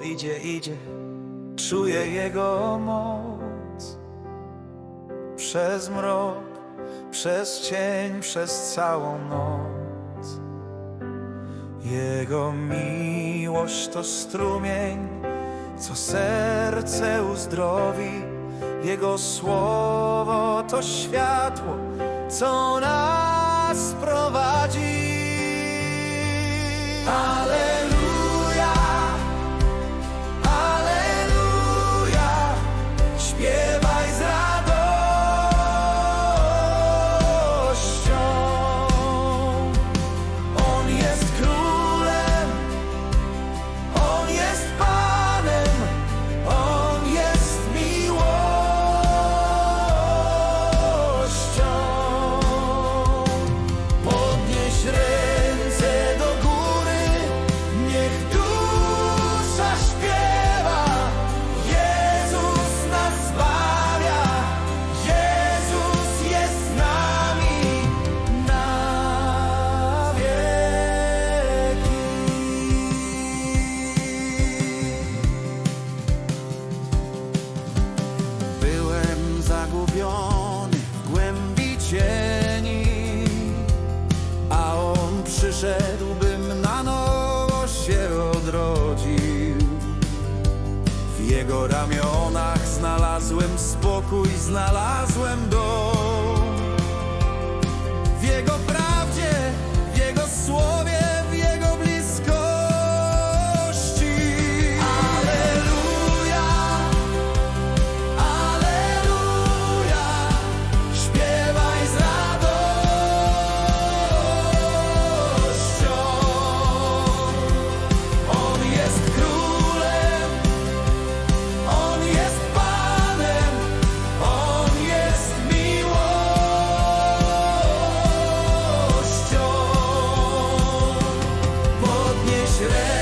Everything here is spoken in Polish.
idzie, idzie, czuję Jego moc. Przez mrok, przez cień, przez całą noc. Jego miłość to strumień, co serce uzdrowi. Jego słowo to światło, co nas prowadzi. Alleluja, się odrodził. W Jego ramionach znalazłem spokój, znalazłem dom. Sure.